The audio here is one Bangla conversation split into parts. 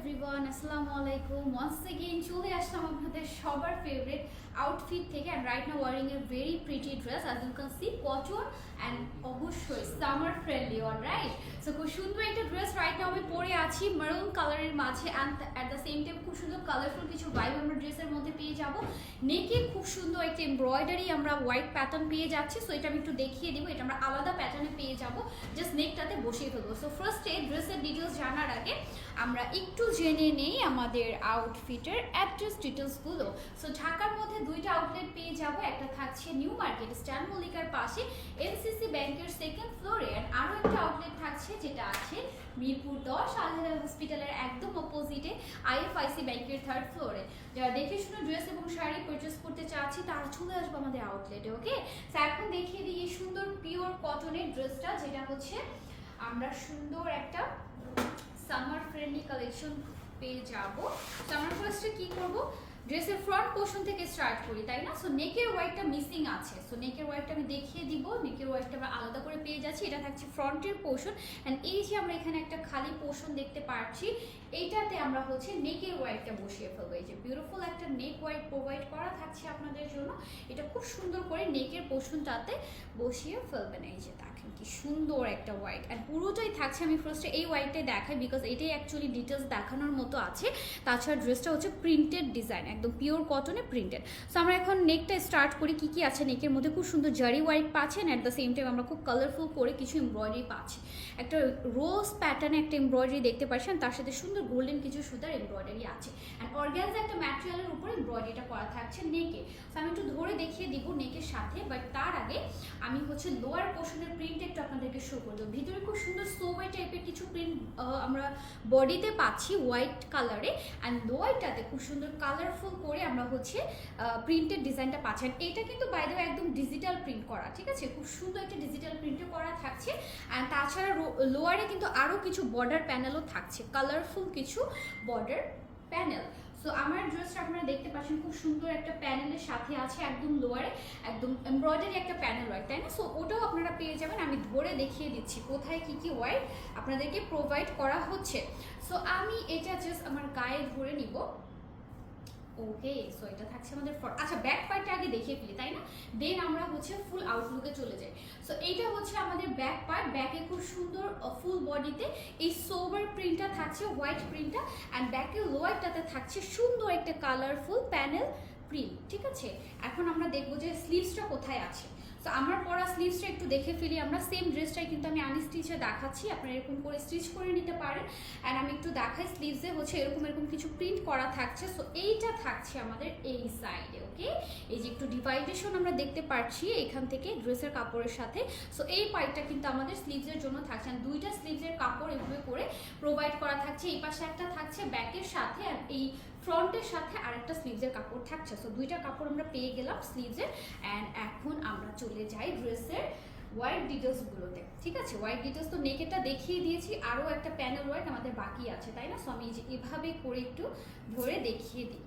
এভরিওয়ান আসসালামু আলাইকুম। ওয়ান্স এগেইন চলে আসলাম আপনাদের সবার ফেভারিট আউটফিট থেকে and right now wearing a very pretty dress as you can see cotton and অবশ্যই summer friendly on right so খুব সুন্দর একটা ড্রেস রাইট নাও আমি পরে আছি মারুন কালারের মাঝে and at the same time খুব সুন্দর কালারফুল কিছু ভাইব আমরা ড্রেসের মধ্যে পেয়ে যাব। নেকে খুব সুন্দর একটা এমব্রয়ডারি আমরা হোয়াইট প্যাটার্ন পেয়ে যাচ্ছি সো এটা আমি একটু দেখিয়ে দিব, এটা আমরা আলাদা প্যাটার্নে পেয়ে যাব জাস্ট নেকটাতে বসিয়ে ফেলব। সো ফার্স্টে ড্রেসের ডিটেলস জানার আগে আমরা একটু জেনে নেই আমাদের আউটফিটের অ্যাড্রেস ডিটেলসগুলো সো ঢাকার মধ্যে দুইটা আউটলেট পেয়ে যাব। একটা থাকছে নিউ মার্কেট স্ট্যান্ড মল্লিকার পাশে এনসিসি ব্যাংকের সেকেন্ড ফ্লোরে অ্যান্ড আরও একটা আউটলেট থাকছে যেটা আছে মিরপুর দশ আলহেদা হসপিটালের একদম অপোজিটে আইএফআইসি ব্যাংকের থার্ড ফ্লোরে যারা দেখে শুনে ড্রেস এবং শাড়ি পারচেস করতে চাচ্ছি, তারা চলে আসব আমাদের আউটলেটে ওকে তো এখন দেখিয়ে দিই সুন্দর পিওর কটনের ড্রেসটা যেটা হচ্ছে আমরা সুন্দর একটা কালেকশন পেয়ে যাব। তো আমরা ফার্স্টে কি করব? ড্রেসের ফ্রন্ট পোর্শন থেকে স্টার্ট করি, তাই না? সো নেকের ওয়াইটটা মিসিং আছে। সো নেকের ওয়াইটটা আমি দেখিয়ে দিব। নেকের ওয়াইটটা আমরা আলাদা করে পেয়ে যাচ্ছি। এটা থাকছে ফ্রন্টের পোর্শন অ্যান্ড এই যে আমরা এখানে একটা খালি পোর্শন দেখতে পাচ্ছি, এইটাতে আমরা হচ্ছে নেকের ওয়াইটটা বসিয়ে ফেলব। এই যে বিউটিফুল একটা নেক ওয়াইট প্রোভাইড করা থাকছে আপনাদের জন্য। এটা খুব সুন্দর করে নেকের পোর্শনটাতে বসিয়ে ফেলবেন। এই যে দেখেন কি সুন্দর একটা হোয়াইট অ্যান্ড পুরোটাই থাকছে, আমি ফার্স্টে এই হোয়াইটটাই দেখাই বিকজ এটাই অ্যাকচুয়ালি ডিটেলস দেখানোর মতো আছে। তাছাড়া ড্রেসটা হচ্ছে প্রিন্টেড ডিজাইন একদম পিওর কটনে প্রিন্টেড সো আমরা এখন নেকটা স্টার্ট করি, কি কি আছে নেকের মধ্যে? খুব সুন্দর জারি হোয়াইট পাচ্ছেন অ্যাট দ্য সেম টাইম আমরা খুব কালারফুল করে কিছু এমব্রয়ডারি পাচ্ছি। একটা রোজ প্যাটার্নে একটা এমব্রয়ডারি দেখতে পাচ্ছেন তার সাথে সুন্দর গোল্ডেন কিছু সুতার এমব্রয়ডারি আছে। অ্যান্ড অর্গ্যানজা একটা ম্যাটেরিয়ালের উপর এমব্রয়ডারিটা করা থাকছে নেকে সো আমি একটু ধরে দেখিয়ে দিব নেকের সাথে বাট তার আগে আমি হচ্ছে লোয়ার পোর্শনের প্রিন্ট একটু আপনাদেরকে শো করে দেবো ভিতরে খুব সুন্দর সোবাই টাইপের কিছু প্রিন্ট আমরা বডিতে পাচ্ছি হোয়াইট কালারে অ্যান্ড লোয়ারটাতে খুব সুন্দর কালারফুল করে আমরা হচ্ছে প্রিন্টের ডিজাইনটা পাচ্ছি। And এটা কিন্তু বাইরে একদম ডিজিটাল প্রিন্ট করা, ঠিক আছে? খুব সুন্দর একটা ডিজিটাল প্রিন্টও করা থাকছে। আর তাছাড়া লোয়ারে কিন্তু আরও কিছু বর্ডার প্যানেলও থাকছে কালারফুল কিছু বর্ডার প্যানেল সো আমার ড্রেসটা আপনারা দেখতে পাচ্ছেন, খুব সুন্দর একটা প্যানেলের সাথে আছে একদম লোয়ারে একদম এমব্রয়ডারি একটা প্যানেল হয় তাই না? সো ওটাও আপনারা পেয়ে যাবেন। আমি ধরে দেখিয়ে দিচ্ছি, কোথায় কি কি ওয়াইট আপনাদেরকে প্রোভাইড করা হচ্ছে। সো আমি এটা জাস্ট আমার গায়ে ধরে নিব। ওকে সো এটা থাকছে আমাদের ফর আচ্ছা ব্যাক পার্টটা আগে দেখিয়ে ফেলি, তাই না? দেন আমরা হচ্ছে ফুল আউটলুকে চলে যাই। সো এইটা হচ্ছে আমাদের ব্যাক পার্ট ব্যাকে খুব সুন্দর ফুল বডিতে এই সোভার প্রিন্টটা থাকছে হোয়াইট প্রিন্টটা অ্যান্ড ব্যাকের লোয়ারটাতে থাকছে সুন্দর একটা কালারফুল প্যানেল প্রিন্ট ঠিক আছে? এখন আমরা দেখব যে স্লিভসটা কোথায় আছে। তো আমার পরা স্লিভসটা একটু দেখে ফেলি। আমরা সেম ড্রেসটাই কিন্তু আমি আনস্টিচে দেখাচ্ছি। আপনারা এরকম করে স্টিচ করে নিতে পারেন। অ্যান্ড আমি একটু দেখাই স্লিভসে হচ্ছে এরকম এরকম কিছু প্রিন্ট করা থাকছে। সো এইটা থাকছে আমাদের এই সাইডে ওকে এই যে একটু ডিভাইডেশন আমরা দেখতে পাচ্ছি এখান থেকে ড্রেসের কাপড়ের সাথে। সো এই পাইটটা কিন্তু আমাদের স্লিভসের জন্য থাকছে। দুইটা স্লিভসের কাপড় এভাবে করে প্রোভাইড করা থাকছে। এই পাশে একটা থাকছে ব্যাকের সাথে। আর এই ফ্রন্টের সাথে আরেকটা স্লিভসের কাপড় থাকছে। সো দুইটা কাপড় আমরা পেয়ে গেলাম স্লিভসের অ্যান্ড এখন আমরা চলে যাই ড্রেসের হোয়াইট ডিটেলসগুলোতে ঠিক আছে? হোয়াইট ডিটেলস তো নেকেটা দেখিয়ে দিয়েছি। আরও একটা প্যানেল হোয়াইট আমাদের বাকি আছে, তাই না? সো আমি এভাবে করে একটু ধরে দেখিয়ে দিই।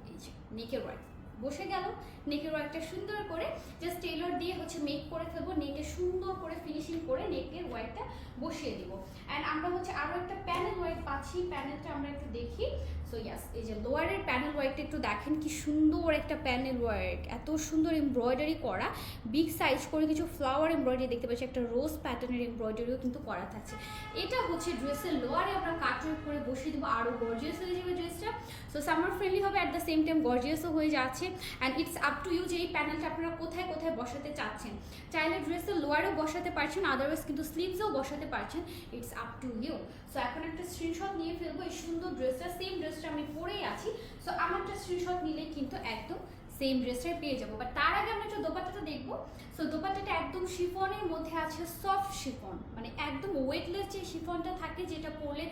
নেকের হোয়াইট বসে গেল। নেকের ওয়ার্কটা সুন্দর করে জাস্ট টেলর দিয়ে হচ্ছে মেক করে ফেলব। নেকে সুন্দর করে ফিনিশিং করে নেকের ওয়ার্কটা বসিয়ে দিব। অ্যান্ড আমরা হচ্ছে আরও একটা প্যানেল ওয়ার্ক পাচ্ছি। প্যানেলটা আমরা একটু দেখি। সো ইয়াস এই যে লোয়ারের প্যানেল ওয়ার্কটা একটু দেখেন কি সুন্দর একটা প্যানেল ওয়ার্ক এত সুন্দর এমব্রয়ডারি করা। বিগ সাইজ করে কিছু ফ্লাওয়ার এমব্রয়ডারি দেখতে পাচ্ছি। একটা রোজ প্যাটার্নের এমব্রয়ডারিও কিন্তু করা থাকছে। এটা হচ্ছে ড্রেসের লোয়ারে আমরা কাটওয়ার্ক করে বসিয়ে দেবো। আরও গর্জিয়াস হয়ে যাবে ড্রেসটা সো সামার ফ্রেন্ডলি হবে অ্যাট দ্য সেম টাইম গর্জিয়াসও হয়ে যাচ্ছে। And it's up to you যে এই প্যানেলটা আপনারা কোথায় কোথায় বসাতে চাচ্ছেন। চাইলে ড্রেসের লোয়ারও বসাতে পারছেন আদারওয়াইজ কিন্তু স্লিভসও বসাতে পারছেন। It's up to you so এখন একটা স্ক্রিনশট নিয়ে ফেলব। এই সুন্দর ড্রেসটা সেম ড্রেসটা আমি পরেই আছি। সো আমারটা স্ক্রিনশট নিলেই কিন্তু একদম সেম ড্রেসটাই পেয়ে যাব। বাট তার আগে আমরা একটু সো দোপাট্টাটা একদম শিফনের মধ্যে আছে সফট শিফন। মানে একদম ওয়েটলেস যে শিফনটা থাকে, যেটা পরলে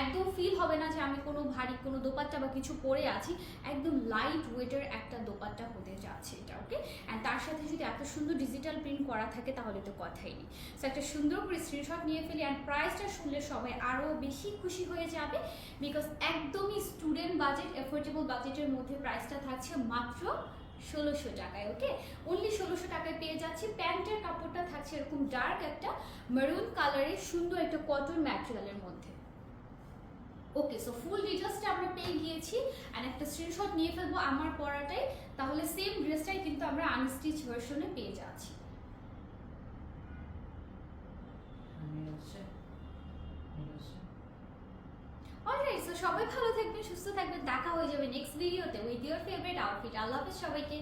একদম ফিল হবে না যে আমি কোনো ভারী কোনো দোপাট্টা বা কিছু পরে আছি, একদম লাইট ওয়েটের একটা দোপাট্টা হতে যাচ্ছে এটা ওকে অ্যান্ড তার সাথে যদি এত সুন্দর ডিজিটাল প্রিন্ট করা থাকে, তাহলে তো কথাই নেই। সো একটা সুন্দর করে স্ক্রিনশট নিয়ে ফেলি অ্যান্ড প্রাইসটা শুনলে সবাই আরও বেশি খুশি হয়ে যাবে বিকজ একদমই স্টুডেন্ট বাজেট এফোর্ডেবল বাজেটের মধ্যে প্রাইসটা থাকছে মাত্র ষোলোশো টাকায় ওকে অনলি ষোলোশো টাকায় পেয়ে যাচ্ছি। প্যান্টের কাপড়টা থাকছে এরকম ডার্ক একটা মেরুন কালারের সুন্দর একটা কটন ম্যাটেরিয়ালের মধ্যে। ওকে সো ফুল ডিটেলসটা আমরা পেয়ে গিয়েছি অ্যান্ড একটা স্ক্রিনশট নিয়ে ফেলব আমার পরাটাই। তাহলে সেম ড্রেসটাই কিন্তু আমরা আনস্টিচ ভার্সনে পেয়ে যাচ্ছি আমি হচ্ছে এই হচ্ছে অলরাইট সো সবাই ভালো থাকবেন, সুস্থ থাকবেন, দেখা হয়ে যাবে নেক্সট ভিডিওতে with your favourite outfit Allah হাফেজ সবাইকে।